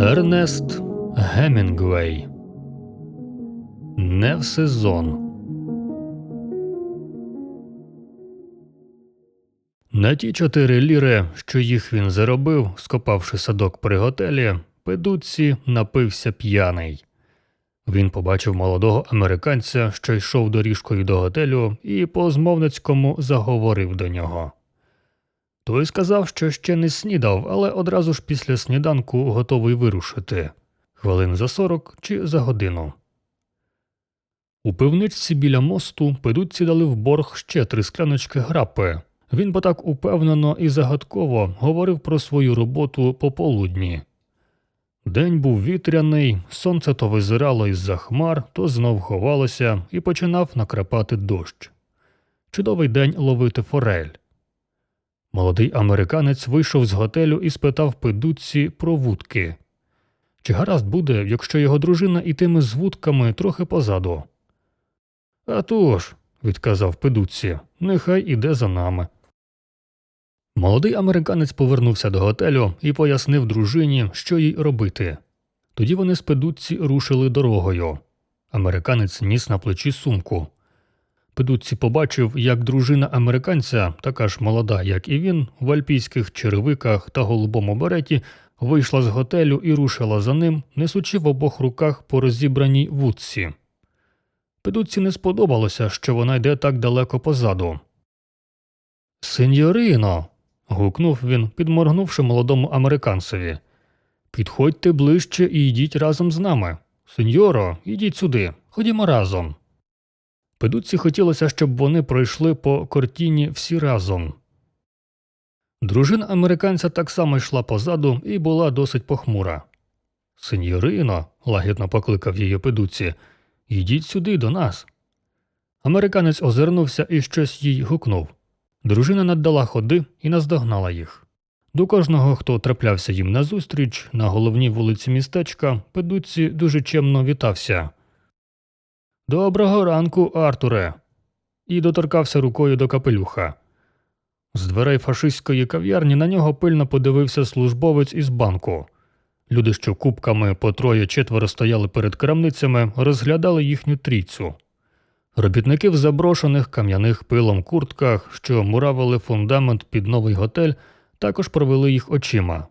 Ернест Гемінгвей Не в сезон. На ті чотири ліри, що їх він заробив, скопавши садок при готелі, Педуці напився п'яний. Він побачив молодого американця, що йшов доріжкою до готелю, і по змовницькому заговорив до нього. Той сказав, що ще не снідав, але одразу ж після сніданку готовий вирушити хвилин за сорок чи за годину. У пивничці біля мосту педуці дали в борг ще три скляночки грапи. Він бо так упевнено і загадково говорив про свою роботу пополудні. День був вітряний, сонце то визирало із-за хмар, то знов ховалося і починав накрапати дощ. Чудовий день ловити форель. Молодий американець вийшов з готелю і спитав педуці про вудки. Чи гаразд буде, якщо його дружина ітиме з вудками трохи позаду? «А тож», – відказав педуці, нехай іде за нами. Молодий американець повернувся до готелю і пояснив дружині, що їй робити. Тоді вони з педуці рушили дорогою. Американець ніс на плечі сумку. Педуці побачив, як дружина американця, така ж молода, як і він, в альпійських черевиках та голубому береті, вийшла з готелю і рушила за ним, несучи в обох руках по розібраній вудці. Педуці не сподобалося, що вона йде так далеко позаду. Сеньорино. гукнув він, підморгнувши молодому американцеві. Підходьте ближче і йдіть разом з нами. Сеньоро, ідіть сюди, ходімо разом. Педуці хотілося, щоб вони пройшли по кортіні всі разом. Дружина американця так само йшла позаду і була досить похмура. Сеньорино, лагідно покликав її педуці, йдіть сюди до нас. Американець озирнувся і щось їй гукнув. Дружина наддала ходи і наздогнала їх. До кожного, хто траплявся їм назустріч, на головній вулиці містечка, педуці дуже чемно вітався. Доброго ранку, Артуре. І доторкався рукою до капелюха. З дверей фашистської кав'ярні на нього пильно подивився службовець із банку. Люди, що кубками по троє четверо стояли перед крамницями, розглядали їхню трійцю. Робітники в заброшених кам'яних пилом куртках, що муравили фундамент під новий готель, також провели їх очима.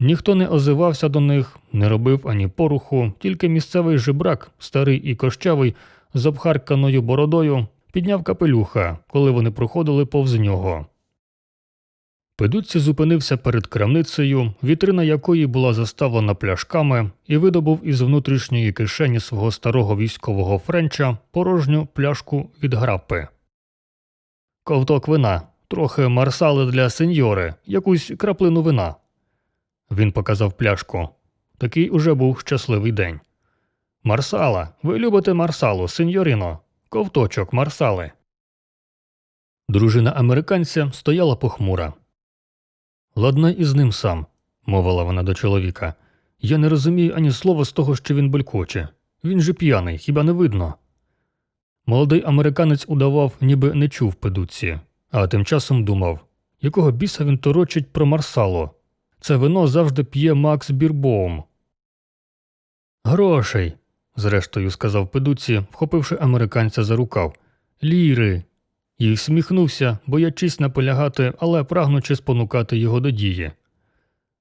Ніхто не озивався до них, не робив ані поруху, тільки місцевий жебрак, старий і кощавий, з обхарканою бородою, підняв капелюха, коли вони проходили повз нього. Педуці зупинився перед крамницею, вітрина якої була заставлена пляшками, і видобув із внутрішньої кишені свого старого військового френча порожню пляшку від грапи. Ковток вина, трохи марсали для сеньори, якусь краплину вина. Він показав пляшку. Такий уже був щасливий день. Марсала, ви любите марсалу, сеньорино, ковточок марсали. Дружина американця стояла похмура. Ладнай із ним сам, мовила вона до чоловіка. Я не розумію ані слова з того, що він белькоче. Він же п'яний, хіба не видно. Молодий американець удавав, ніби не чув педуці, а тим часом думав, якого біса він торочить про марсало. Це вино завжди п'є Макс Бірбоум. Грошей, зрештою сказав педуці, вхопивши американця за рукав. Ліри. І всміхнувся, боячись наполягати, але прагнучи спонукати його до дії.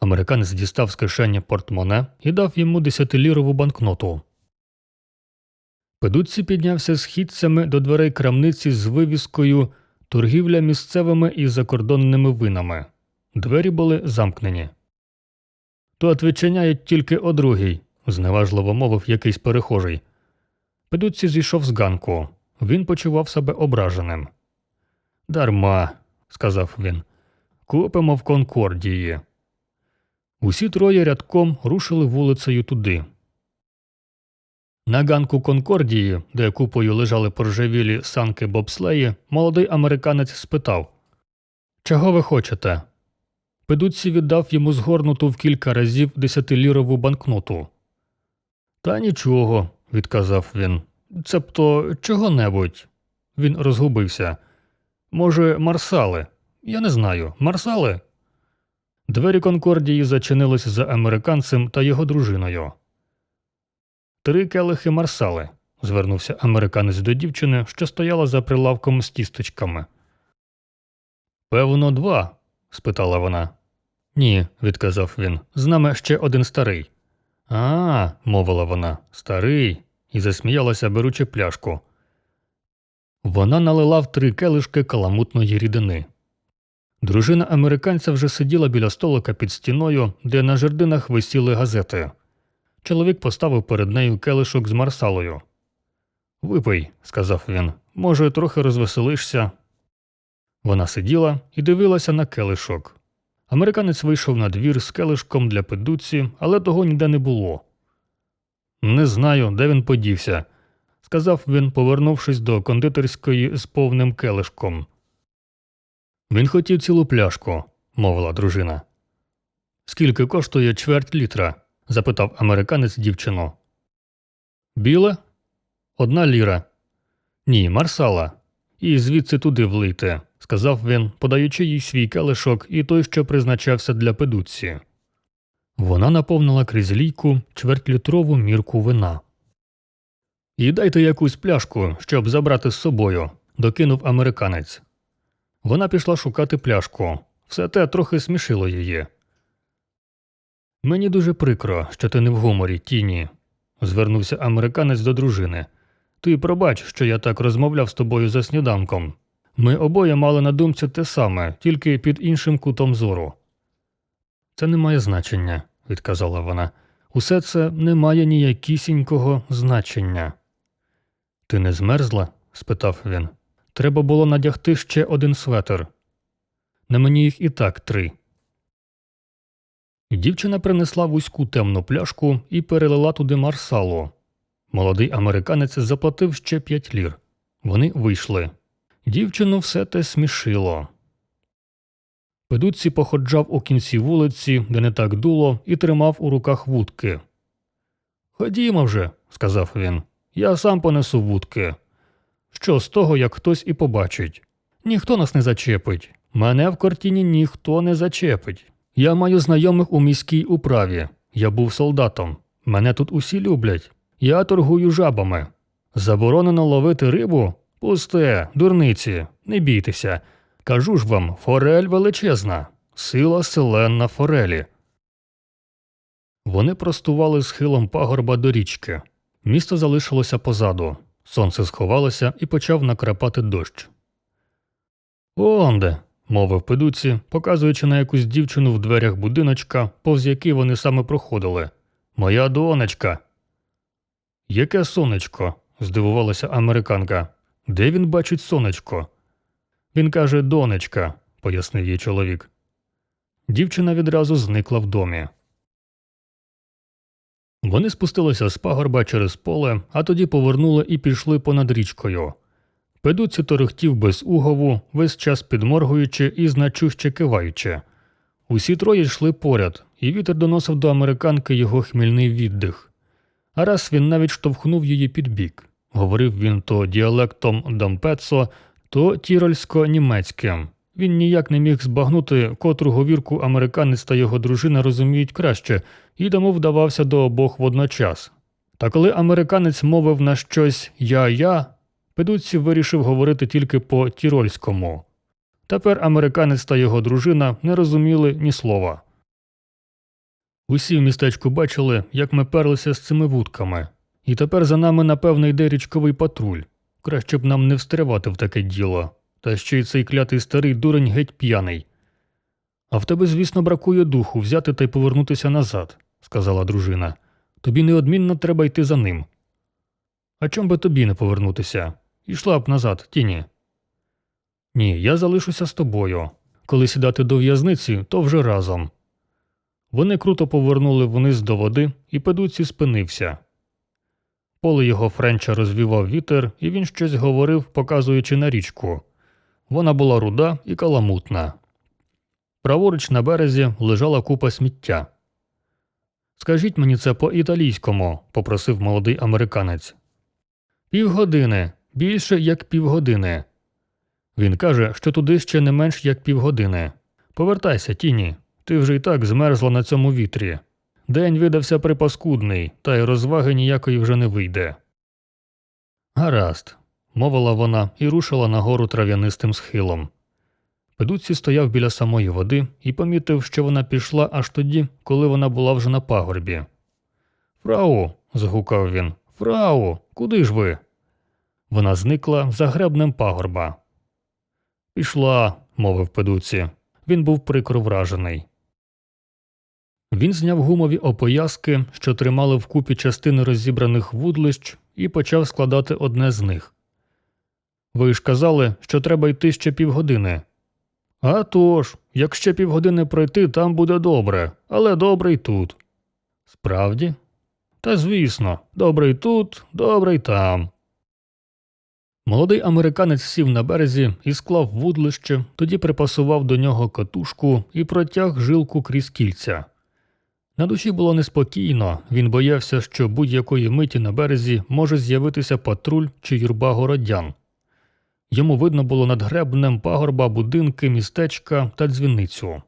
Американець дістав з кишені портмоне і дав йому десятилірову банкноту. Педуці піднявся східцями до дверей крамниці з вивіскою торгівля місцевими і закордонними винами. Двері були замкнені. Тут відчиняють тільки о другій, зневажливо мовив якийсь перехожий. Педуці зійшов з ганку. Він почував себе ображеним. Дарма, сказав він, купимо в Конкордії. Усі троє рядком рушили вулицею туди. На ганку Конкордії, де купою лежали поржавілі санки бобслеї, молодий американець спитав Чого ви хочете? Педуці віддав йому згорнуту в кілька разів десятилірову банкноту. Та нічого, відказав він. Цебто чого-небудь. Він розгубився. Може, марсали? Я не знаю. Марсали? Двері Конкордії зачинились за американцем та його дружиною. Три келихи марсали, звернувся американець до дівчини, що стояла за прилавком з тістечками. Певно, два? спитала вона. Ні, відказав він. З нами ще один старий. А, мовила вона, старий, і засміялася, беручи пляшку. Вона налила в три келишки каламутної рідини. Дружина американця вже сиділа біля столика під стіною, де на жердинах висіли газети. Чоловік поставив перед нею келишок з марсалою. Випий, сказав він, може, трохи розвеселишся. Вона сиділа і дивилася на келишок. Американець вийшов на двір з келишком для педуці, але того ніде не було. Не знаю, де він подівся, сказав він, повернувшись до кондитерської з повним келишком. Він хотів цілу пляшку, мовила дружина. Скільки коштує чверть літра? запитав американець дівчину. Біле? Одна ліра. Ні, марсала. І звідси туди влийте, сказав він, подаючи їй свій келишок і той, що призначався для педуці. Вона наповнила крізь лійку чвертьлітрову мірку вина. І дайте якусь пляшку, щоб забрати з собою, докинув американець. Вона пішла шукати пляшку. Все те трохи смішило її. Мені дуже прикро, що ти не в гуморі, тіні, звернувся американець до дружини. Ти пробач, що я так розмовляв з тобою за сніданком. Ми обоє мали на думці те саме, тільки під іншим кутом зору. Це не має значення, відказала вона. Усе це не має ніякісінького значення. Ти не змерзла? спитав він. Треба було надягти ще один светр. На мені їх і так три. Дівчина принесла вузьку темну пляшку і перелила туди марсалу. Молодий американець заплатив ще п'ять лір. Вони вийшли. Дівчину все те смішило. Педуці походжав у кінці вулиці, де не так дуло, і тримав у руках вудки. Ходімо вже, сказав він. Я сам понесу вудки. Що з того, як хтось і побачить? Ніхто нас не зачепить. Мене в картині ніхто не зачепить. Я маю знайомих у міській управі. Я був солдатом. Мене тут усі люблять. Я торгую жабами. Заборонено ловити рибу? Пусте, дурниці, не бійтеся. Кажу ж вам, форель величезна, сила селенна форелі. Вони простували схилом пагорба до річки. Місто залишилося позаду. Сонце сховалося і почав накрапати дощ. Онде, мовив педуці, показуючи на якусь дівчину в дверях будиночка, повз який вони саме проходили. Моя донечка. Яке сонечко? здивувалася американка. Де він бачить сонечко? Він каже донечка, пояснив їй чоловік. Дівчина відразу зникла в домі. Вони спустилися з пагорба через поле, а тоді повернули і пішли понад річкою. Педуці торохтів без угову, весь час підморгуючи і значуще киваючи. Усі троє йшли поряд, і вітер доносив до американки його хмільний віддих. А раз він навіть штовхнув її під бік. Говорив він то діалектом Дампецо, то тірольсько-німецьким. Він ніяк не міг збагнути, котру говірку американець та його дружина розуміють краще, і тому вдавався до обох водночас. Та коли американець мовив на щось я-я, Педуці вирішив говорити тільки по тірольському. Тепер американець та його дружина не розуміли ні слова. Усі в містечку бачили, як ми перлися з цими вудками, і тепер за нами, напевно, йде річковий патруль. Краще б нам не встрявати в таке діло, та ще й цей клятий старий дурень геть п'яний. А в тебе, звісно, бракує духу взяти та й повернутися назад, сказала дружина. Тобі неодмінно треба йти за ним. А чом би тобі не повернутися? Ішла б назад, тіні. Ні, я залишуся з тобою. Коли сідати до в'язниці, то вже разом. Вони круто повернули вниз до води, і педуці спинився. Поле його френча розвівав вітер, і він щось говорив, показуючи на річку. Вона була руда і каламутна. Праворуч на березі лежала купа сміття. Скажіть мені це по італійському, попросив молодий американець. Півгодини, більше як півгодини. Він каже, що туди ще не менш як півгодини. Повертайся, тіні. ти вже й так змерзла на цьому вітрі. День видався припаскудний, та й розваги ніякої вже не вийде. Гаразд, мовила вона і рушила нагору трав'янистим схилом. Педуці стояв біля самої води і помітив, що вона пішла аж тоді, коли вона була вже на пагорбі. Фрау. згукав він. Фрау, куди ж ви? Вона зникла за гребнем пагорба. Пішла, мовив педуці. Він був прикро вражений. Він зняв гумові опояски, що тримали вкупі частини розібраних вудлищ, і почав складати одне з них. Ви ж казали, що треба йти ще півгодини. «А тож, як ще півгодини пройти, там буде добре, але добре й тут. Справді? Та звісно, добре й тут, добре й там. Молодий американець сів на березі і склав вудлище, тоді припасував до нього катушку і протяг жилку крізь кільця. На душі було неспокійно, він боявся, що будь-якої миті на березі може з'явитися патруль чи юрба городян. Йому видно було над гребнем пагорба, будинки, містечка та дзвіницю.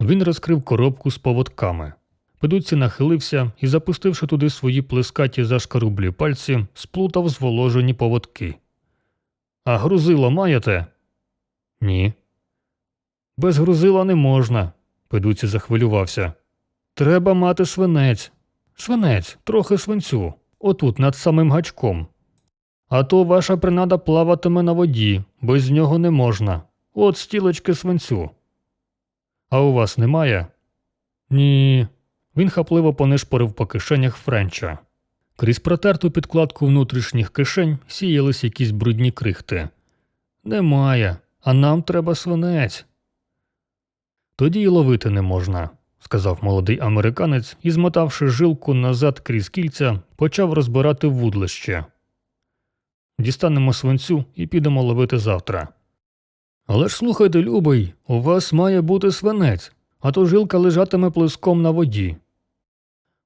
Він розкрив коробку з поводками. Педуці нахилився і, запустивши туди свої плескаті зашкарублі пальці, сплутав зволожені поводки. А грузило маєте? Ні. Без грузила не можна. Педуці захвилювався. Треба мати свинець. Свинець, трохи свинцю, отут над самим гачком. А то ваша принада плаватиме на воді, без нього не можна. От стілечки свинцю. А у вас немає? Ні. Він хапливо понишпорив по кишенях Френча. Крізь протерту підкладку внутрішніх кишень сіялись якісь брудні крихти. Немає, а нам треба свинець. Тоді й ловити не можна, сказав молодий американець і, змотавши жилку назад крізь кільця, почав розбирати вудлище. Дістанемо свинцю і підемо ловити завтра. Але ж слухайте, любий, у вас має бути свинець, а то жилка лежатиме плеском на воді.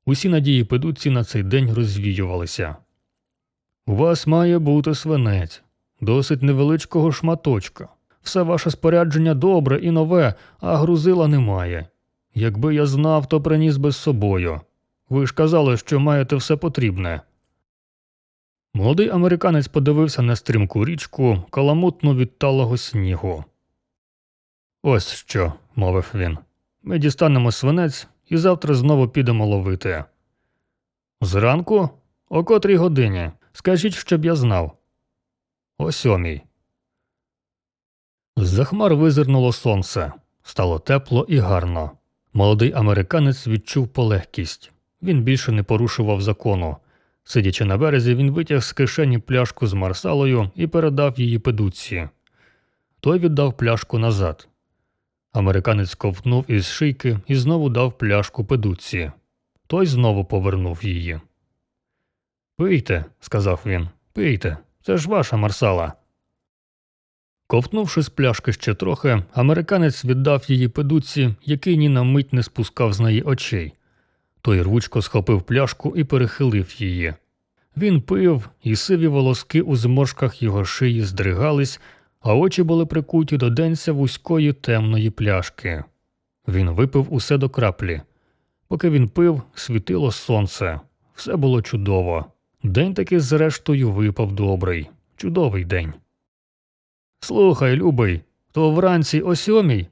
Усі надії педуці на цей день розвіювалися. У вас має бути свинець, досить невеличкого шматочка. Все ваше спорядження добре і нове, а грузила немає. Якби я знав, то приніс би з собою. Ви ж казали, що маєте все потрібне. Молодий американець подивився на стрімку річку, каламутну від талого снігу. Ось що, мовив він. Ми дістанемо свинець і завтра знову підемо ловити. Зранку? О котрій годині? Скажіть, щоб я знав. О сьомій. З-за хмар визирнуло сонце. Стало тепло і гарно. Молодий американець відчув полегкість. Він більше не порушував закону. Сидячи на березі, він витяг з кишені пляшку з марсалою і передав її педуці. Той віддав пляшку назад. Американець ковтнув із шийки і знову дав пляшку педуці. Той знову повернув її. Пийте, сказав він, пийте, це ж ваша марсала. Ковтнувши з пляшки ще трохи, американець віддав її педуці, який ні на мить не спускав з неї очей. Той рвучко схопив пляшку і перехилив її. Він пив, і сиві волоски у зморшках його шиї здригались, а очі були прикуті до денця вузької темної пляшки. Він випив усе до краплі. Поки він пив, світило сонце. Все було чудово. День таки, зрештою, випав добрий, чудовий день. Слухай, любий, то вранці о сьомій.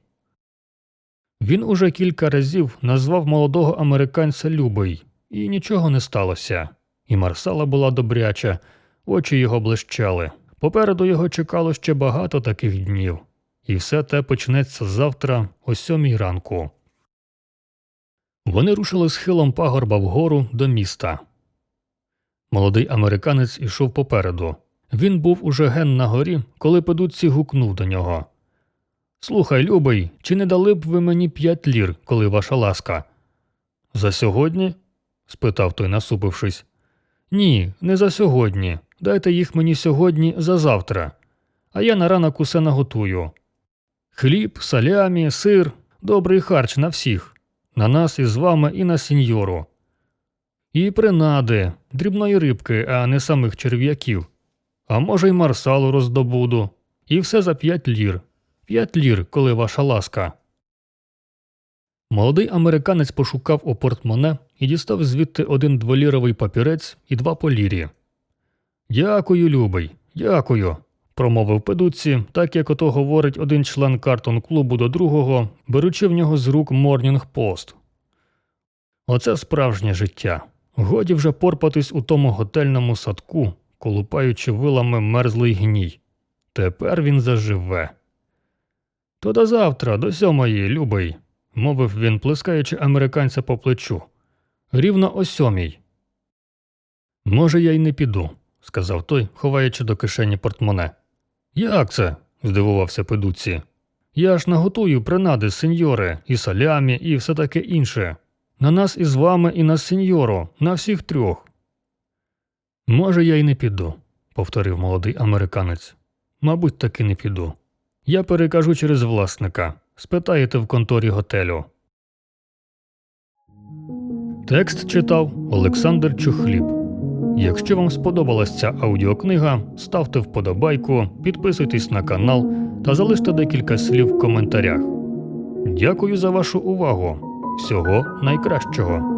Він уже кілька разів назвав молодого американця Любий, і нічого не сталося. І Марсала була добряча, очі його блищали. Попереду його чекало ще багато таких днів, і все те почнеться завтра о сьомій ранку. Вони рушили схилом пагорба вгору до міста. Молодий американець ішов попереду. Він був уже ген на горі, коли педуці гукнув до нього. Слухай, любий, чи не дали б ви мені п'ять лір, коли ваша ласка? За сьогодні? спитав той, насупившись. Ні, не за сьогодні. Дайте їх мені сьогодні за завтра. А я на ранок усе наготую. Хліб, салямі, сир, добрий харч на всіх, на нас із вами і на сіньору. І принади, дрібної рибки, а не самих черв'яків. А може, й марсалу роздобуду. І все за п'ять лір. П'ять лір, коли ваша ласка. Молодий американець пошукав у портмоне і дістав звідти один дволіровий папірець і два полірі. Дякую, любий, дякую, промовив педуці, так як ото говорить один член картон клубу до другого, беручи в нього з рук Морнінг Пост. Оце справжнє життя. Годі вже порпатись у тому готельному садку, колупаючи вилами мерзлий гній. Тепер він заживе. То до завтра, до сьомої, любий, мовив він, плескаючи американця по плечу. Рівно о сьомій. Може, я й не піду, сказав той, ховаючи до кишені портмоне. Як це? здивувався педуці. Я ж наготую принади, сеньоре, і салямі, і все таке інше. На нас із вами і на сеньору, на всіх трьох. Може, я й не піду, повторив молодий американець. Мабуть, таки не піду. Я перекажу через власника. Спитаєте в конторі готелю. Текст читав Олександр Чухліб. Якщо вам сподобалась ця аудіокнига, ставте вподобайку, підписуйтесь на канал та залиште декілька слів в коментарях. Дякую за вашу увагу. Всього найкращого.